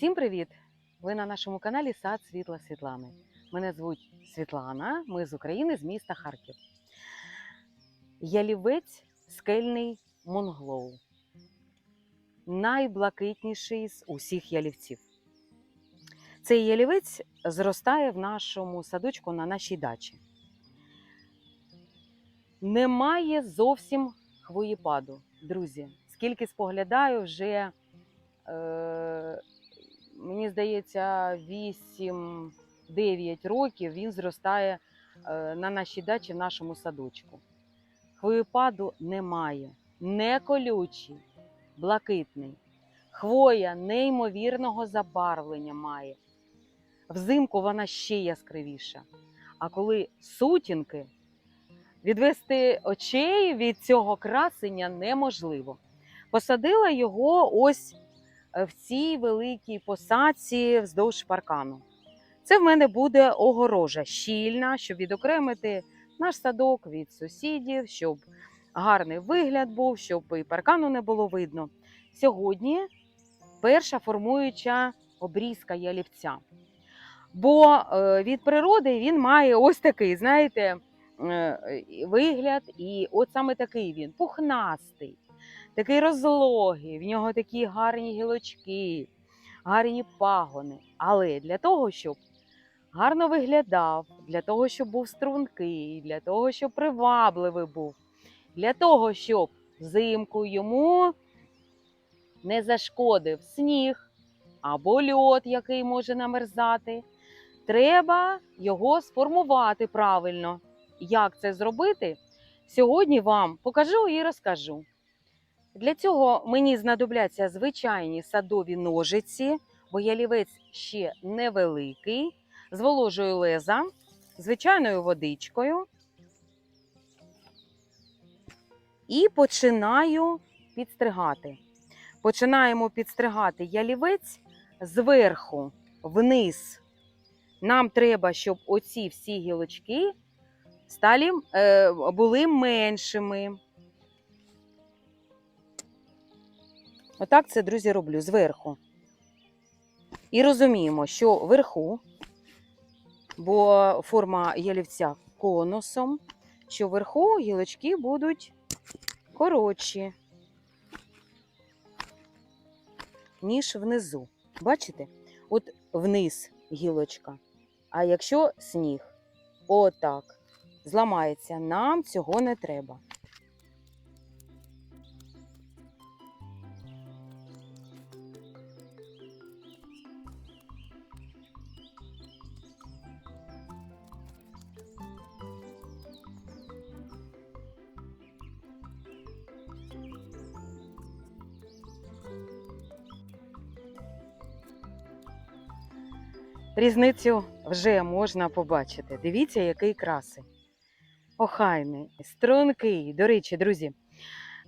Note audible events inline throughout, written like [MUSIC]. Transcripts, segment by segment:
Всім привіт! Ви на нашому каналі Сад Світла Світлани. Мене звуть Світлана, ми з України, з міста Харків. Ялівець скельний Монглоу. Найблакитніший з усіх ялівців. Цей ялівець зростає в нашому садочку на нашій дачі. Немає зовсім хвоєпаду, друзі. Скільки споглядаю, вже е, мені здається, 8-9 років він зростає е, на нашій дачі в нашому садочку. Хвоєпаду немає, не колючий, блакитний. Хвоя неймовірного забарвлення має. Взимку вона ще яскравіша. А коли сутінки, відвести очей від цього красення неможливо. Посадила його ось в цій великій посадці вздовж паркану. Це в мене буде огорожа щільна, щоб відокремити наш садок від сусідів, щоб гарний вигляд був, щоб і паркану не було видно. Сьогодні перша формуюча обрізка ялівця. Бо е, від природи він має ось такий, знаєте, е, вигляд, і от саме такий він пухнастий такий розлогий, в нього такі гарні гілочки, гарні пагони. Але для того, щоб гарно виглядав, для того, щоб був стрункий, для того, щоб привабливий був, для того, щоб взимку йому не зашкодив сніг або льод, який може намерзати, треба його сформувати правильно. Як це зробити? Сьогодні вам покажу і розкажу. Для цього мені знадобляться звичайні садові ножиці, бо ялівець ще невеликий, зволожую леза, звичайною водичкою. І починаю підстригати. Починаємо підстригати ялівець зверху вниз. Нам треба, щоб оці всі гілочки сталі, е, були меншими. Отак це, друзі, роблю зверху. І розуміємо, що вверху, бо форма ялівця конусом, що вверху гілочки будуть коротші, ніж внизу. Бачите? От вниз гілочка. А якщо сніг, отак, зламається, нам цього не треба. Різницю вже можна побачити. Дивіться, який красий. Охайний, стрункий. До речі, друзі,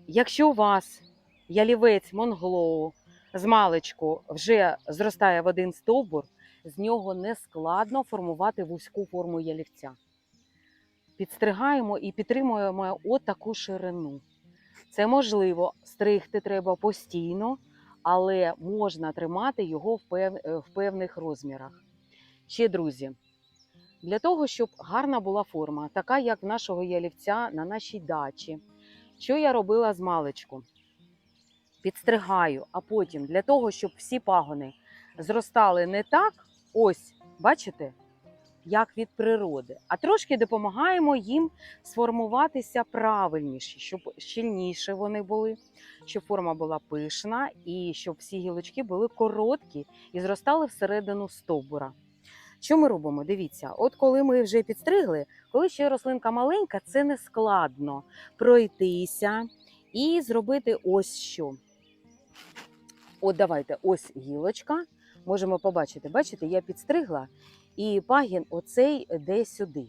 якщо у вас ялівець монглоу з маличку вже зростає в один стовбур, з нього не складно формувати вузьку форму ялівця. Підстригаємо і підтримуємо отаку ширину. Це можливо, стригти треба постійно, але можна тримати його в певних розмірах. Ще, друзі, для того, щоб гарна була форма, така як в нашого ялівця на нашій дачі, що я робила з маличку? Підстригаю, а потім для того, щоб всі пагони зростали не так, ось, бачите, як від природи, а трошки допомагаємо їм сформуватися правильніше, щоб щільніше вони були, щоб форма була пишна і щоб всі гілочки були короткі і зростали всередину стовбура. Що ми робимо? Дивіться, от коли ми вже підстригли, коли ще рослинка маленька, це не складно пройтися і зробити ось що. От давайте, ось гілочка. Можемо побачити. Бачите, я підстригла, і пагін оцей йде сюди.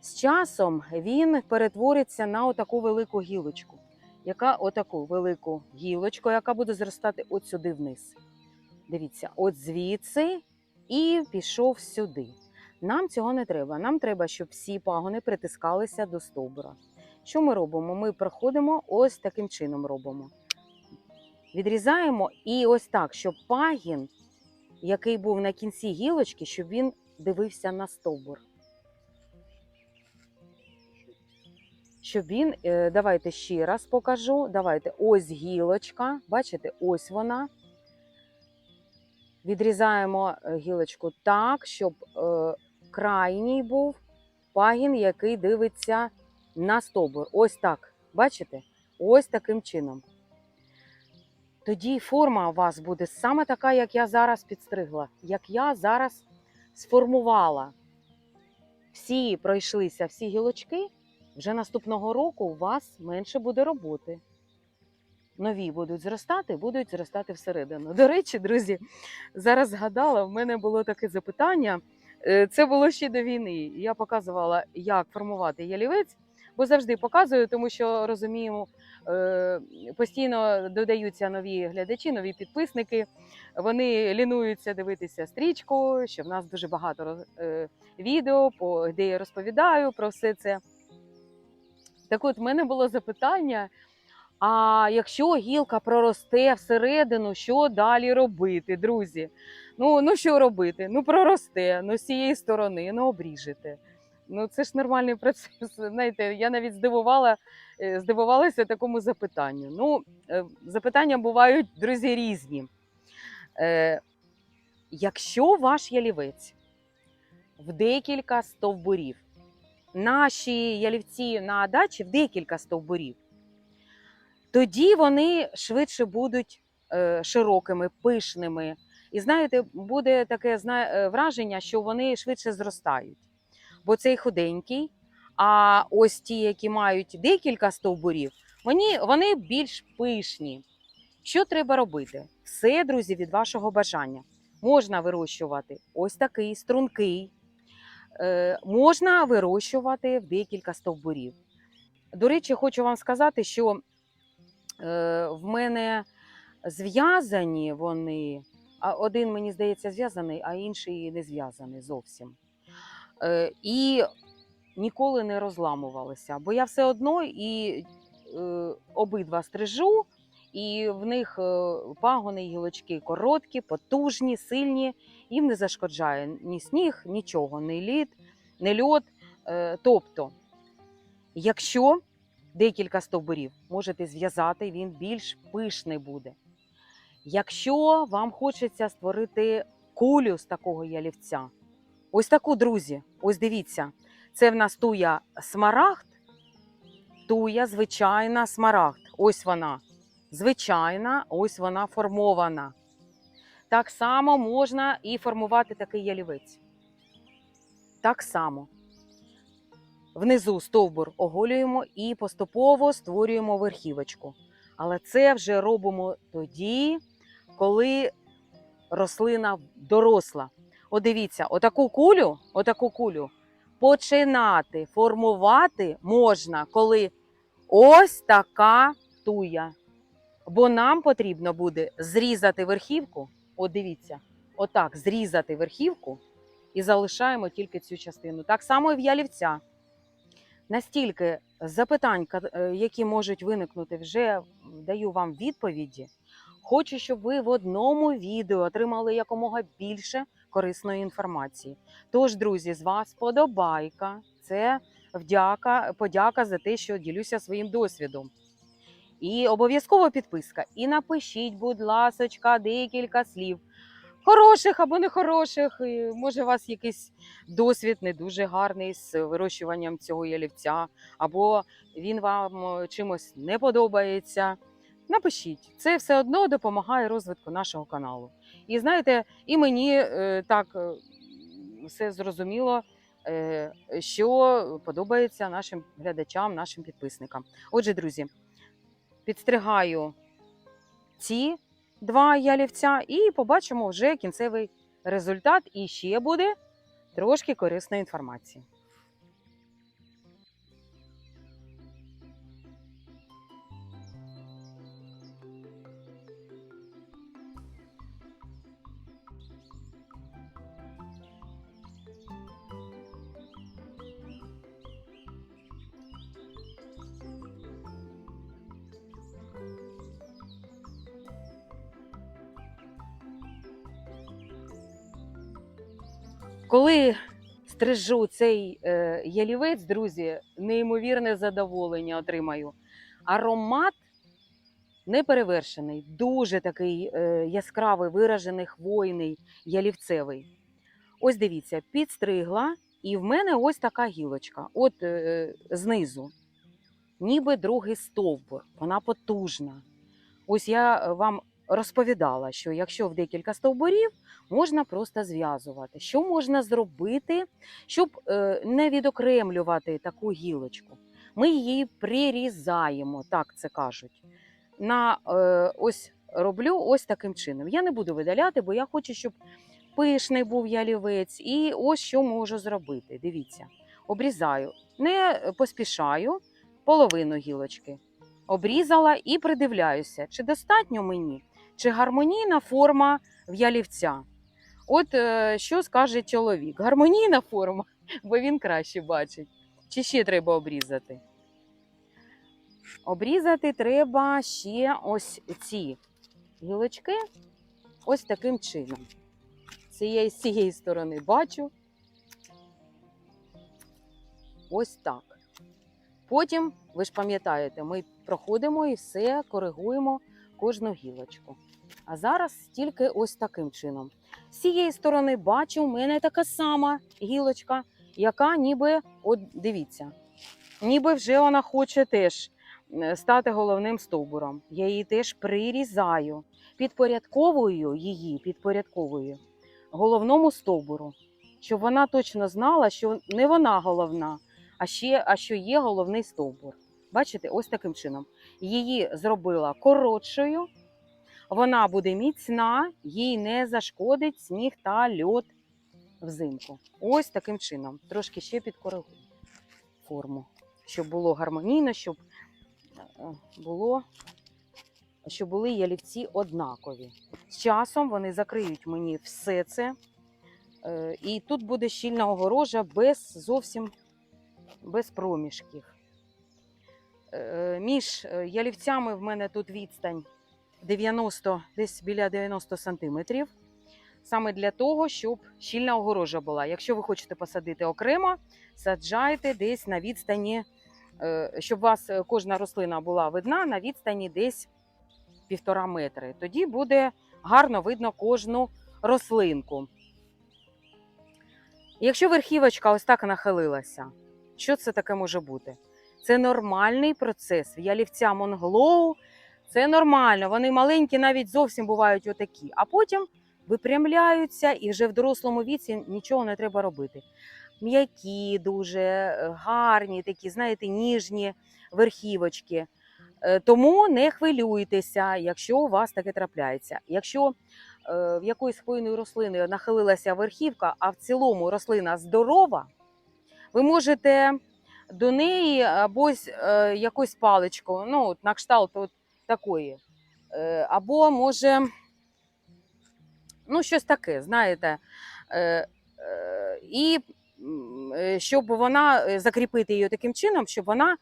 З часом він перетвориться на отаку велику гілочку, яка отаку велику гілочку, яка буде зростати от сюди вниз. Дивіться, от звідси і пішов сюди. Нам цього не треба. Нам треба, щоб всі пагони притискалися до стовбура. Що ми робимо? Ми проходимо ось таким чином робимо. Відрізаємо і ось так, щоб пагін який був на кінці гілочки, щоб він дивився на стовбур. Щоб він, е, давайте ще раз покажу. Давайте, ось гілочка. Бачите, ось вона. Відрізаємо е, гілочку так, щоб е, крайній був пагін, який дивиться на стовбур. Ось так. Бачите? Ось таким чином. Тоді форма у вас буде саме така, як я зараз підстригла, як я зараз сформувала. Всі пройшлися, всі гілочки. Вже наступного року у вас менше буде роботи. Нові будуть зростати, будуть зростати всередину. До речі, друзі, зараз згадала, в мене було таке запитання. Е, Це було ще до війни. Я показувала, як формувати ялівець, бо завжди показую, тому що розуміємо, е, постійно додаються нові глядачі, нові підписники. Вони лінуються дивитися стрічку, що в нас дуже багато е, відео, де я розповідаю про все це. Так от, в мене було запитання: а якщо гілка проросте всередину, що далі робити, друзі? Ну, ну що робити? Ну, проросте, ну з цієї сторони, ну обріжете. Ну, це ж нормальний [LAUGHS] процес. Знаєте, я навіть здивувала, е, здивувалася такому запитанню. Ну, е, запитання бувають, друзі, різні. Е, якщо ваш ялівець в декілька стовбурів, наші ялівці на дачі в декілька стовбурів, тоді вони швидше будуть е, широкими, пишними. І знаєте, буде таке е, враження, що вони швидше зростають. Бо цей худенький, а ось ті, які мають декілька стовбурів, вони, вони більш пишні. Що треба робити? Все, друзі, від вашого бажання. Можна вирощувати ось такий стрункий, е, можна вирощувати в декілька стовбурів. До речі, хочу вам сказати, що в мене зв'язані вони, а один, мені здається, зв'язаний, а інший не зв'язаний зовсім. Е, і ніколи не розламувалися, бо я все одно і е, обидва стрижу, і в них е, пагони, гілочки короткі, потужні, сильні, їм не зашкоджає ні сніг, нічого, ні лід, ні льод. Е, тобто, якщо декілька стовбурів можете зв'язати, він більш пишний буде. Якщо вам хочеться створити кулю з такого ялівця, ось таку, друзі, ось дивіться, це в нас туя смарагд, туя звичайна смарагд. Ось вона. Звичайна, ось вона формована. Так само можна і формувати такий ялівець. Так само. Внизу стовбур оголюємо і поступово створюємо верхівочку. Але це вже робимо тоді, коли рослина доросла. От дивіться, отаку кулю, отаку кулю починати формувати можна, коли ось така туя. Бо нам потрібно буде зрізати верхівку. От дивіться, отак зрізати верхівку і залишаємо тільки цю частину. Так само і в ялівця. Настільки запитань, е, які можуть виникнути, вже даю вам відповіді. Хочу, щоб ви в одному відео отримали якомога більше корисної інформації. Тож, друзі, з вас подобайка. Це вдяка, подяка за те, що ділюся своїм досвідом. І обов'язково підписка. І напишіть, будь ласочка, декілька слів. Хороших або нехороших. І, Може, у вас якийсь досвід не дуже гарний з вирощуванням цього ялівця, або він вам чимось не подобається. Напишіть, це все одно допомагає розвитку нашого каналу. І знаєте, і мені е, так е, все зрозуміло, е, що подобається нашим глядачам, нашим підписникам. Отже, друзі, підстригаю ці два ялівця і побачимо вже кінцевий результат. І ще буде трошки корисної інформації. Коли стрижу цей е, ялівець, друзі, неймовірне задоволення отримаю. Аромат неперевершений, дуже такий е, яскравий, виражений, хвойний, ялівцевий. Ось дивіться, підстригла, і в мене ось така гілочка. От е, знизу, ніби другий стовбур, вона потужна. Ось я вам розповідала, що якщо в декілька стовбурів, можна просто зв'язувати. Що можна зробити, щоб е, не відокремлювати таку гілочку? Ми її прирізаємо, так це кажуть. На е, ось роблю ось таким чином. Я не буду видаляти, бо я хочу, щоб пишний був ялівець. І ось що можу зробити. Дивіться, обрізаю, не поспішаю половину гілочки. Обрізала і придивляюся, чи достатньо мені, чи гармонійна форма в ялівця. От е, що скаже чоловік? Гармонійна форма, [LAUGHS] бо він краще бачить. Чи ще треба обрізати? Обрізати треба ще ось ці гілочки ось таким чином. Цієї, з цієї сторони бачу. Ось так. Потім, ви ж пам'ятаєте, ми проходимо і все коригуємо кожну гілочку. А зараз тільки ось таким чином. З цієї сторони бачу, у мене така сама гілочка, яка ніби, от дивіться, ніби вже вона хоче теж е, стати головним стовбуром. Я її теж прирізаю, підпорядковую її, підпорядковую головному стовбуру, щоб вона точно знала, що не вона головна, а ще а що є головний стовбур. Бачите, ось таким чином. Її зробила коротшою, вона буде міцна, їй не зашкодить сніг та льод взимку. Ось таким чином. Трошки ще підкоригую форму, щоб було гармонійно, щоб е, було, щоб були ялівці однакові. З часом вони закриють мені все це. Е, І тут буде щільна огорожа без зовсім без проміжків. Е, Між ялівцями в мене тут відстань 90, десь біля 90 сантиметрів. Саме для того, щоб щільна огорожа була. Якщо ви хочете посадити окремо, саджайте десь на відстані, е, щоб у вас е, кожна рослина була видна на відстані десь півтора метри. Тоді буде гарно видно кожну рослинку. Якщо верхівочка ось так нахилилася, що це таке може бути? Це нормальний процес. в Ялівця Монглоу це нормально. Вони маленькі, навіть зовсім бувають отакі. А потім випрямляються і вже в дорослому віці нічого не треба робити. М'які, дуже е, гарні, такі, знаєте, ніжні верхівочки. Е, Тому не хвилюйтеся, якщо у вас таке трапляється. Якщо е, в якоїсь хвойної рослини нахилилася верхівка, а в цілому рослина здорова, ви можете до неї або якусь паличку, ну, на кшталт от такої, е, або може, ну, щось таке, знаєте. Е, е, і щоб вона закріпити її таким чином, щоб вона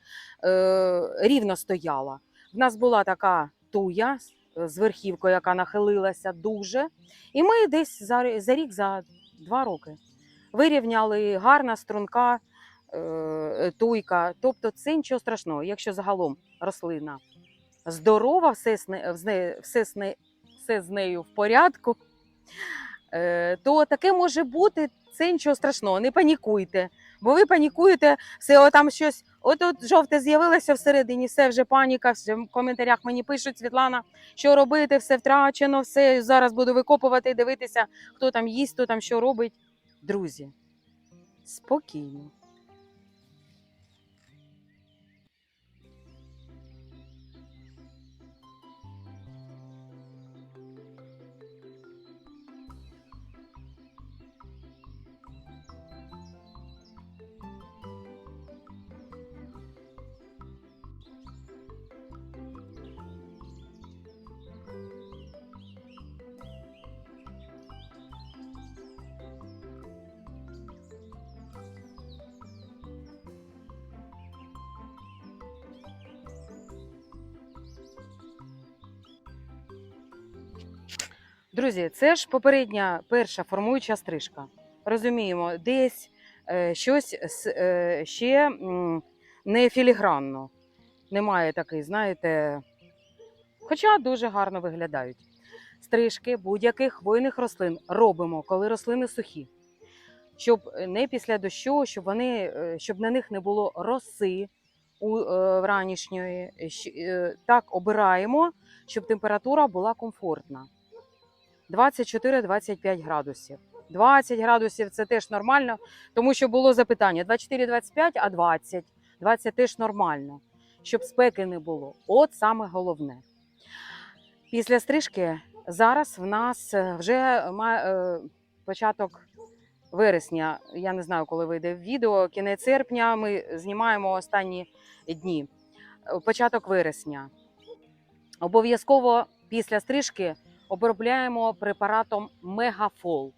рівно стояла. В нас була така туя з- верхівкою, яка нахилилася дуже. І ми десь за, рік, за два роки вирівняли гарна струнка туйка. Тобто це нічого страшного. Якщо загалом рослина здорова, все з, не, все, з не, все з нею в порядку, е, то таке може бути. Це нічого страшного, не панікуйте. Бо ви панікуєте, все о, там щось, от от жовте з'явилося всередині, все вже паніка, все в коментарях мені пишуть, Світлана, що робити, все втрачено, все зараз буду викопувати і дивитися, хто там їсть, хто там що робить. Друзі, спокійно. Друзі, це ж попередня перша формуюча стрижка. розуміємо, десь е, щось е, ще не філігранно. Немає такий, знаєте, хоча дуже гарно виглядають. Стрижки будь-яких хвойних рослин робимо, коли рослини сухі. Щоб не після дощу, щоб, вони, е, щоб на них не було роси у е, Так обираємо, щоб температура була комфортна. 24-25 градусів. 20 градусів це теж нормально, тому що було запитання: 24-25, а 20. 20 теж нормально, щоб спеки не було. От саме головне. Після стрижки зараз в нас е, вже е, початок вересня. Я не знаю, коли вийде відео. Кінець серпня ми знімаємо останні дні. Е, Початок вересня. Обов'язково після стрижки обробляємо препаратом Мегафол.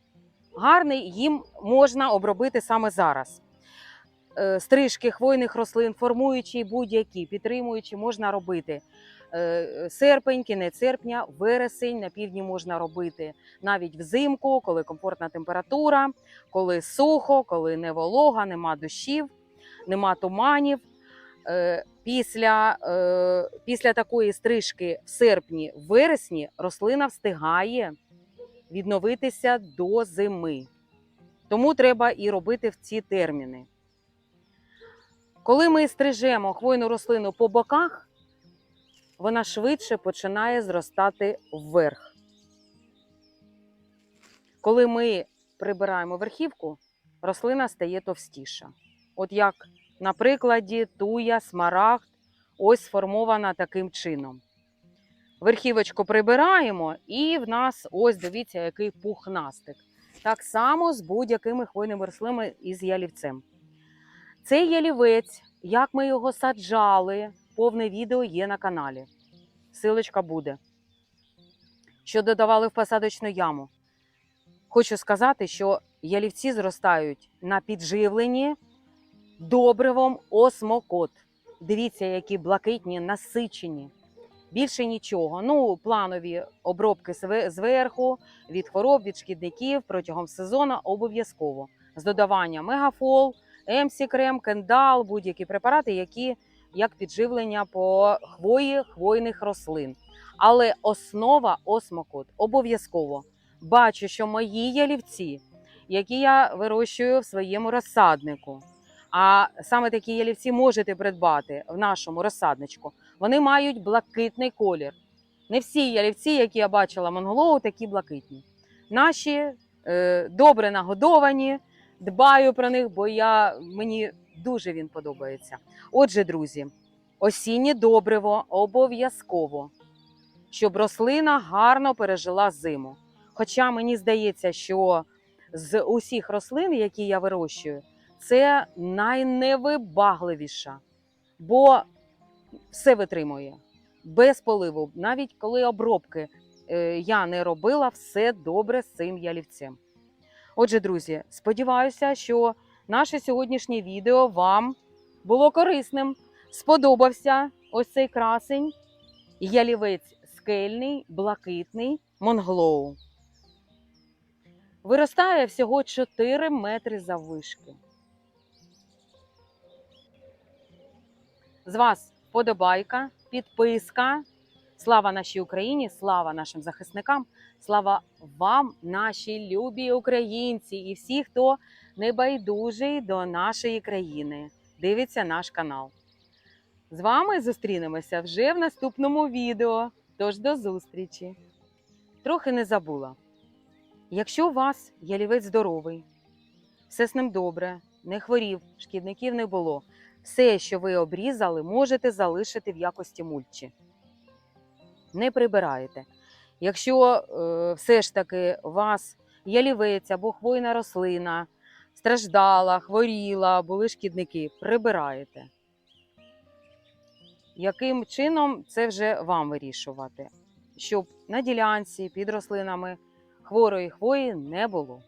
Гарний їм можна обробити саме зараз. Е, Стрижки хвойних рослин, формуючі будь-які, підтримуючі, можна робити. Е, Серпень, кінець серпня, вересень на півдні можна робити навіть взимку, коли комфортна температура, коли сухо, коли не волога, нема дощів, нема туманів. Після, е, після такої стрижки в серпні, в вересні рослина встигає відновитися до зими. Тому треба і робити в ці терміни. Коли ми стрижемо хвойну рослину по боках, вона швидше починає зростати вверх. Коли ми прибираємо верхівку, рослина стає товстіша. От як на прикладі туя, смарагд, ось сформована таким чином. Верхівочку прибираємо, і в нас ось дивіться, який пухнастик. Так само з будь-якими хвойними рослинами із ялівцем. Цей ялівець, як ми його саджали, повне відео є на каналі. Силочка буде. Що додавали в посадочну яму. Хочу сказати, що ялівці зростають на підживленні добривом осмокот. Дивіться, які блакитні, насичені. Більше нічого. Ну, планові обробки зверху, від хвороб, від шкідників протягом сезону обов'язково. З додаванням мегафол, емсі крем, кендал, будь-які препарати, які як підживлення по хвої хвойних рослин. Але основа осмокот обов'язково. Бачу, що мої ялівці, які я вирощую в своєму розсаднику, а саме такі ялівці можете придбати в нашому розсадничку. Вони мають блакитний колір. Не всі ялівці, які я бачила монголоу, такі блакитні. Наші е, добре нагодовані, дбаю про них, бо я, мені дуже він подобається. Отже, друзі, осіннє добриво обов'язково, щоб рослина гарно пережила зиму. Хоча мені здається, що з усіх рослин, які я вирощую, це найневибагливіша, бо все витримує без поливу. Навіть коли обробки е, я не робила, все добре з цим ялівцем. Отже, друзі, сподіваюся, що наше сьогоднішнє відео вам було корисним. Сподобався ось цей красень, ялівець скельний, блакитний, монглоу. Виростає всього 4 метри заввишки. З вас вподобайка, підписка. Слава нашій Україні, слава нашим захисникам, слава вам, наші любі українці і всі, хто небайдужий до нашої країни. Дивиться наш канал. З вами зустрінемося вже в наступному відео. Тож до зустрічі. Трохи не забула. Якщо у вас ялівець здоровий, все з ним добре, не хворів, шкідників не було, все, що ви обрізали, можете залишити в якості мульчі. Не прибираєте. Якщо е, все ж таки вас ялівець або хвойна рослина страждала, хворіла, були шкідники, прибираєте. Яким чином це вже вам вирішувати, щоб на ділянці під рослинами хворої хвої не було.